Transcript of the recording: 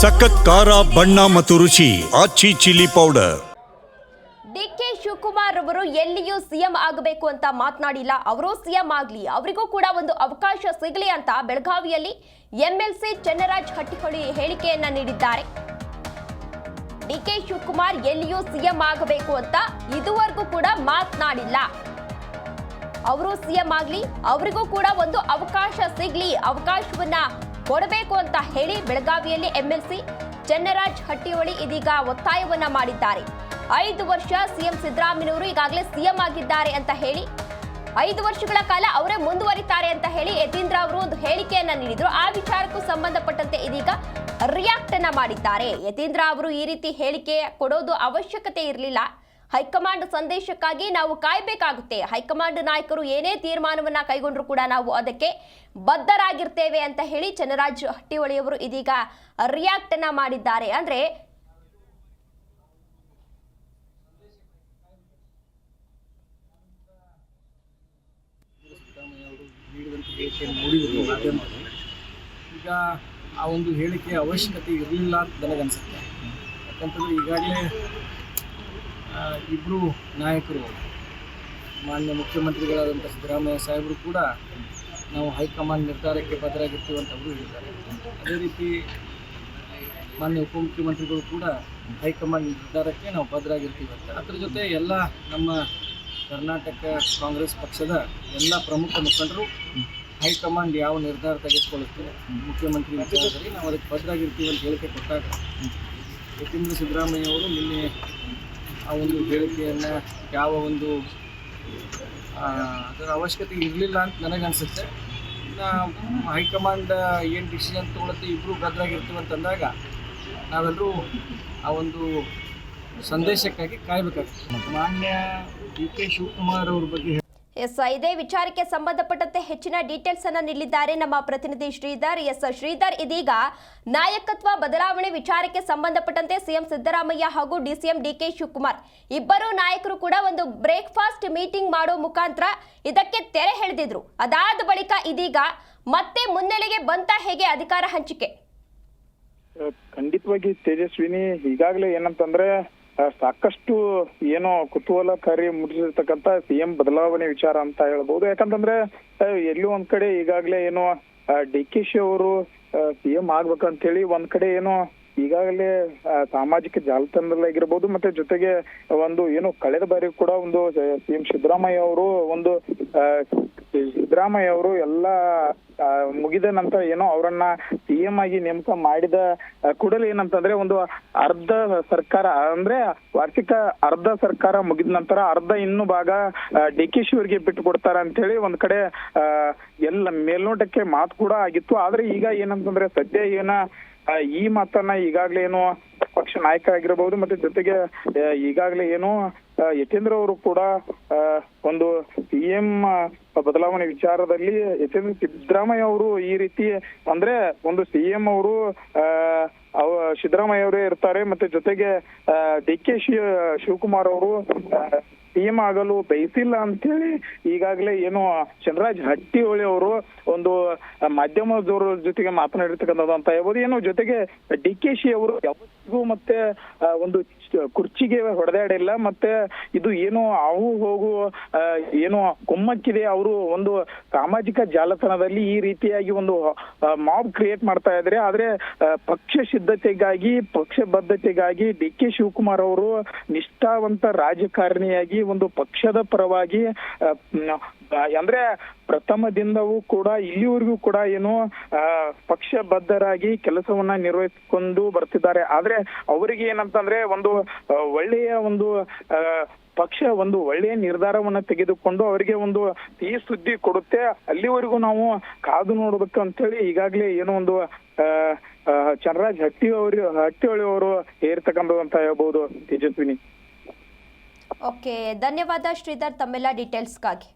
ಸಖತ್ ಖಾರ, ಬಣ್ಣ ಮತ್ತು ರುಚಿ, Aachi chilli powder. DK Shivakumar ಅವರು ಎಲ್ಲಿಯೂ ಸಿಎಂ ಆಗಬೇಕು ಅಂತ ಮಾತನಾಡಿಲ್ಲ. ಅವರು ಸಿಎಂ ಆಗಲಿ. ಅವರಿಗೂ ಕೂಡ ಒಂದು ಅವಕಾಶ ಸಿಗಲಿ ಅಂತ ಬೆಳಗಾವಿಯಲ್ಲಿ ಎಂಎಲ್ಸಿ ಚನ್ನರಾಜ್ ಹಟ್ಟಿಹೊಳಿ ಹೇಳಿಕೆಯನ್ನ ನೀಡಿದ್ದಾರೆ. ಡಿಕೆ ಶಿವಕುಮಾರ್ ಎಲ್ಲಿಯೂ ಸಿಎಂ ಆಗಬೇಕು ಅಂತ ಇದುವರೆಗೂ ಕೂಡ ಮಾತನಾಡಿಲ್ಲ. ಅವರು ಸಿಎಂ ಆಗಲಿ. ಅವರಿಗೂ ಕೂಡ ಒಂದು ಅವಕಾಶ ಸಿಗ್ಲಿ. ಅವಕಾಶವನ್ನ ಕೊಡಬೇಕು ಅಂತ ಹೇಳಿ ಬೆಳಗಾವಿಯಲ್ಲಿ ಎಂಎಲ್ಸಿ ಚನ್ನರಾಜ್ ಹಟ್ಟಿಹೊಳಿ ಇದೀಗ ಒತ್ತಾಯವನ್ನ ಮಾಡಿದ್ದಾರೆ. ಐದು ವರ್ಷ ಸಿಎಂ ಸಿದ್ದರಾಮಯ್ಯವರು ಈಗಾಗಲೇ ಸಿಎಂ ಆಗಿದ್ದಾರೆ ಅಂತ ಹೇಳಿ, ಐದು ವರ್ಷಗಳ ಕಾಲ ಅವರೇ ಮುಂದುವರಿತಾರೆ ಅಂತ ಹೇಳಿ ಯತೀಂದ್ರ ಅವರು ಒಂದು ಹೇಳಿಕೆಯನ್ನ ನೀಡಿದ್ರು. ಆ ವಿಚಾರಕ್ಕೂ ಸಂಬಂಧಪಟ್ಟಂತೆ ಇದೀಗ ರಿಯಾಕ್ಟ್ ಅನ್ನ ಮಾಡಿದ್ದಾರೆ. ಯತೀಂದ್ರ ಅವರು ಈ ರೀತಿ ಹೇಳಿಕೆ ಕೊಡೋದು ಅವಶ್ಯಕತೆ ಇರಲಿಲ್ಲ. ಹೈಕಮಾಂಡ್ ಸಂದೇಶಕ್ಕಾಗಿ ನಾವು ಕಾಯಬೇಕಾಗುತ್ತೆ. ಹೈಕಮಾಂಡ್ ನಾಯಕರು ಏನೇ ತೀರ್ಮಾನವನ್ನ ಕೈಗೊಂಡ್ರು ಕೂಡ ನಾವು ಅದಕ್ಕೆ ಬದ್ಧರಾಗಿರ್ತೇವೆ ಅಂತ ಹೇಳಿ ಚನ್ನರಾಜ್ ಹಟ್ಟಿಹೊಳಿಯವರು ಇದೀಗ ರಿಯಾಕ್ಟ್ ಅನ್ನ ಮಾಡಿದ್ದಾರೆ. ಅಂದ್ರೆ ಈಗ ಆ ಒಂದು ಹೇಳಿಕೆ ಅವಶ್ಯಕತೆ ಇರಲಿಲ್ಲ ಅಂತ ನನಗನ್ಸುತ್ತೆ. ಯಾಕಂತಂದ್ರೆ ಈಗಾಗಲೇ ಇಬ್ಬರು ನಾಯಕರು, ಮಾನ್ಯ ಮುಖ್ಯಮಂತ್ರಿಗಳಾದಂಥ ಸಿದ್ದರಾಮಯ್ಯ ಸಾಹೇಬರು ಕೂಡ ನಾವು ಹೈಕಮಾಂಡ್ ನಿರ್ಧಾರಕ್ಕೆ ಬದಲಾಗಿರ್ತೀವಿ ಅಂತ ಅವರು ಹೇಳಿದ್ದಾರೆ. ಅದೇ ರೀತಿ ಮಾನ್ಯ ಉಪಮುಖ್ಯಮಂತ್ರಿಗಳು ಕೂಡ ಹೈಕಮಾಂಡ್ ನಿರ್ಧಾರಕ್ಕೆ ನಾವು ಬದಲಾಗಿರ್ತೀವಿ ಅಂತ. ಅದರ ಜೊತೆ ಎಲ್ಲ ನಮ್ಮ ಕರ್ನಾಟಕ ಕಾಂಗ್ರೆಸ್ ಪಕ್ಷದ ಎಲ್ಲ ಪ್ರಮುಖ ಮುಖಂಡರು ಹೈಕಮಾಂಡ್ ಯಾವ ನಿರ್ಧಾರ ತೆಗೆದುಕೊಳ್ಳುತ್ತೆ, ಮುಖ್ಯಮಂತ್ರಿ ವಿಚಾರದಲ್ಲಿ ನಾವು ಅದಕ್ಕೆ ಬದ್ಧರಾಗಿರ್ತೀವಿ ಅಂತ ಹೇಳಿಕೆ ಕೊಟ್ಟಾಗ, ಯತೀಂದ್ರ ಸಿದ್ದರಾಮಯ್ಯ ಅವರು ನಿನ್ನೆ ಆ ಒಂದು ಹೇಳಿಕೆಯನ್ನು ಯಾವ ಒಂದು ಅದರ ಅವಶ್ಯಕತೆ ಇರಲಿಲ್ಲ ಅಂತ ನನಗನ್ಸುತ್ತೆ ಇನ್ನು ಹೈಕಮಾಂಡ್ ಏನು ಡಿಸಿಷನ್ ತೊಗೊಳುತ್ತೆ ಇಬ್ಬರು ಅಂತ ಅಂತಂದಾಗ ನಾವೆಲ್ಲರೂ ಆ ಒಂದು ಸಂದೇಶಕ್ಕಾಗಿ ಕಾಯಬೇಕಾಗ್ತದೆ. ಮಾನ್ಯ ಡಿ ಕೆ ಶಿವಕುಮಾರ್ ಅವ್ರ ಬಗ್ಗೆ ಎಸ್ ಇದೇ ವಿಚಾರಕ್ಕೆ ಸಂಬಂಧಪಟ್ಟಂತೆ ಹೆಚ್ಚಿನ ಡೀಟೇಲ್ಸ್ ಅನ್ನ ನೀಡಿದ್ದಾರೆ ನಮ್ಮ ಪ್ರತಿನಿಧಿ ಶ್ರೀಧರ್. ಎಸ್ ಶ್ರೀಧರ್, ಇದೀಗ ನಾಯಕತ್ವ ಬದಲಾವಣೆ ವಿಚಾರಕ್ಕೆ ಸಂಬಂಧಪಟ್ಟಂತೆ ಸಿಎಂ ಸಿದ್ದರಾಮಯ್ಯ ಹಾಗೂ ಡಿಸಿಎಂ ಡಿಕೆ ಶಿವಕುಮಾರ್ ಇಬ್ಬರು ನಾಯಕರು ಕೂಡ ಒಂದು ಬ್ರೇಕ್ಫಾಸ್ಟ್ ಮೀಟಿಂಗ್ ಮಾಡೋ ಮುಖಾಂತರ ಇದಕ್ಕೆ ತೆರೆ ಎಳೆದಿದ್ರು. ಅದಾದ ಬಳಿಕ ಇದೀಗ ಮತ್ತೆ ಮುನ್ನೆಲೆಗೆ ಬಂತ ಹೇಗೆ ಅಧಿಕಾರ ಹಂಚಿಕೆ? ಖಂಡಿತವಾಗಿ ತೇಜಸ್ವಿನಿ, ಈಗಾಗಲೇ ಏನಂತಂದ್ರೆ ಸಾಕಷ್ಟು ಏನೋ ಕುತೂಹಲಕಾರಿ ಮೂಡಿಸಿರ್ತಕ್ಕಂಥ ಸಿಎಂ ಬದಲಾವಣೆ ವಿಚಾರ ಅಂತ ಹೇಳ್ಬಹುದು ಯಾಕಂತಂದ್ರೆ ಎಲ್ಲೂ ಎಲ್ಲೋ ಒಂದ್ ಕಡೆ ಈಗಾಗ್ಲೇ ಏನೋ ಡಿ ಕೆ ಶಿ ಅವರು ಸಿಎಂ ಆಗ್ಬೇಕಂತ ಹೇಳಿ ಒಂದ್ ಕಡೆ ಏನೋ ಈಗಾಗಲೇ ಸಾಮಾಜಿಕ ಜಾಲತಾಣದಲ್ಲಾಗಿರ್ಬೋದು ಮತ್ತೆ ಜೊತೆಗೆ ಒಂದು ಏನು ಕಳೆದ ಬಾರಿ ಕೂಡ ಒಂದು ಸಿಎಂ ಸಿದ್ದರಾಮಯ್ಯ ಅವರು ಒಂದು ಸಿದ್ದರಾಮಯ್ಯ ಅವರು ಎಲ್ಲ ಮುಗಿದ ನಂತರ ಏನೋ ಅವರನ್ನ ಸಿಎಂ ಆಗಿ ನೇಮಕ ಮಾಡಿದ ಕೂಡಲೇ ಏನಂತಂದ್ರೆ ಒಂದು ಅರ್ಧ ಸರ್ಕಾರ, ಅಂದ್ರೆ ವಾರ್ಷಿಕ ಅರ್ಧ ಸರ್ಕಾರ ಮುಗಿದ ನಂತರ ಅರ್ಧ ಇನ್ನು ಭಾಗ ಡಿ ಕೆ ಶಿವರಿಗೆ ಬಿಟ್ಟು ಕೊಡ್ತಾರ ಅಂತ ಹೇಳಿ ಒಂದ್ ಕಡೆ ಎಲ್ಲ ಮೇಲ್ನೋಟಕ್ಕೆ ಮಾತು ಕೂಡ ಆಗಿತ್ತು. ಆದ್ರೆ ಈಗ ಏನಂತಂದ್ರೆ ಸದ್ಯ ಏನ ಈ ಮಾತನ್ನ ಈಗಾಗ್ಲೇ ಏನು ಪಕ್ಷ ನಾಯಕ ಆಗಿರಬಹುದು ಮತ್ತೆ ಜೊತೆಗೆ ಈಗಾಗಲೇ ಏನು ಯತೇಂದ್ರ ಅವರು ಕೂಡ ಒಂದು ಸಿಎಂ ಬದಲಾವಣೆ ವಿಚಾರದಲ್ಲಿ ಯತೀಂದ್ರ ಸಿದ್ದರಾಮಯ್ಯ ಅವರು ಈ ರೀತಿ ಅಂದ್ರೆ ಒಂದು ಸಿಎಂ ಅವರು ಸಿದ್ದರಾಮಯ್ಯ ಅವರೇ ಇರ್ತಾರೆ ಮತ್ತೆ ಜೊತೆಗೆ ಡಿ ಕೆ ಶಿವಕುಮಾರ್ ಅವರು ಸಿಎಂ ಆಗಲು ಬಯಸಿಲ್ಲ ಅಂತೇಳಿ ಈಗಾಗಲೇ ಏನು ಚಂದ್ರರಾಜ್ ಹಟ್ಟಿಹೊಳಿ ಅವರು ಒಂದು ಮಾಧ್ಯಮದವರ ಜೊತೆಗೆ ಮಾತನಾಡಿರ್ತಕ್ಕಂಥದ್ದು ಅಂತ ಹೇಳ್ಬೋದು. ಏನು ಜೊತೆಗೆ ಡಿ ಕೆ ಶಿ ಅವರು ಯಾವತ್ತಿಗೂ ಮತ್ತೆ ಒಂದು ಕುರ್ಚಿಗೆ ಹೊಡೆದಾಡಿಲ್ಲ. ಮತ್ತೆ ಇದು ಏನು ಅವು ಹೋಗು ಏನು ಕುಮ್ಮಕ್ಕಿದೆ ಅವರು ಒಂದು ಸಾಮಾಜಿಕ ಜಾಲತಾಣದಲ್ಲಿ ಈ ರೀತಿಯಾಗಿ ಒಂದು ಮಾಬ್ ಕ್ರಿಯೇಟ್ ಮಾಡ್ತಾ ಇದ್ರೆ ಆದ್ರೆ ಪಕ್ಷ ಸಿದ್ಧತೆಗಾಗಿ, ಪಕ್ಷ ಬದ್ಧತೆಗಾಗಿ ಡಿ ಕೆ ಶಿವಕುಮಾರ್ ಅವರು ನಿಷ್ಠಾವಂತ ರಾಜಕಾರಣಿಯಾಗಿ ಒಂದು ಪಕ್ಷದ ಪರವಾಗಿ ಅಂದ್ರೆ ಪ್ರಥಮ ದಿನವೂ ಕೂಡ ಇಲ್ಲಿವರೆಗೂ ಕೂಡ ಏನು ಪಕ್ಷ ಪಕ್ಷಬದ್ಧರಾಗಿ ಕೆಲಸವನ್ನ ನಿರ್ವಹಿಸಿಕೊಂಡು ಬರ್ತಿದ್ದಾರೆ. ಆದ್ರೆ ಅವರಿಗೆ ಏನಂತಂದ್ರೆ ಒಂದು ಒಳ್ಳೆಯ ಒಂದು ಪಕ್ಷ ಒಂದು ಒಳ್ಳೆಯ ನಿರ್ಧಾರವನ್ನ ತೆಗೆದುಕೊಂಡು ಅವರಿಗೆ ಒಂದು ಈ ಸುದ್ದಿ ಕೊಡುತ್ತೆ. ಅಲ್ಲಿವರೆಗೂ ನಾವು ಕಾದು ನೋಡ್ಬೇಕು ಅಂತೇಳಿ ಈಗಾಗಲೇ ಏನೋ ಒಂದು ಚಂದ್ರರಾಜ್ ಹಟ್ಟಿ ಅವರು ಹಟ್ಟಿ ಅವರು ಹೇರ್ತಕ್ಕಂಥದ್ದು ಅಂತ ಹೇಳ್ಬಹುದು ತೇಜಸ್ವಿನಿ. ಓಕೆ ಧನ್ಯವಾದ ಶ್ರೀಧರ್ ತಮ್ಮೆಲ್ಲ ಡೀಟೇಲ್ಸ್ಗಾಗಿ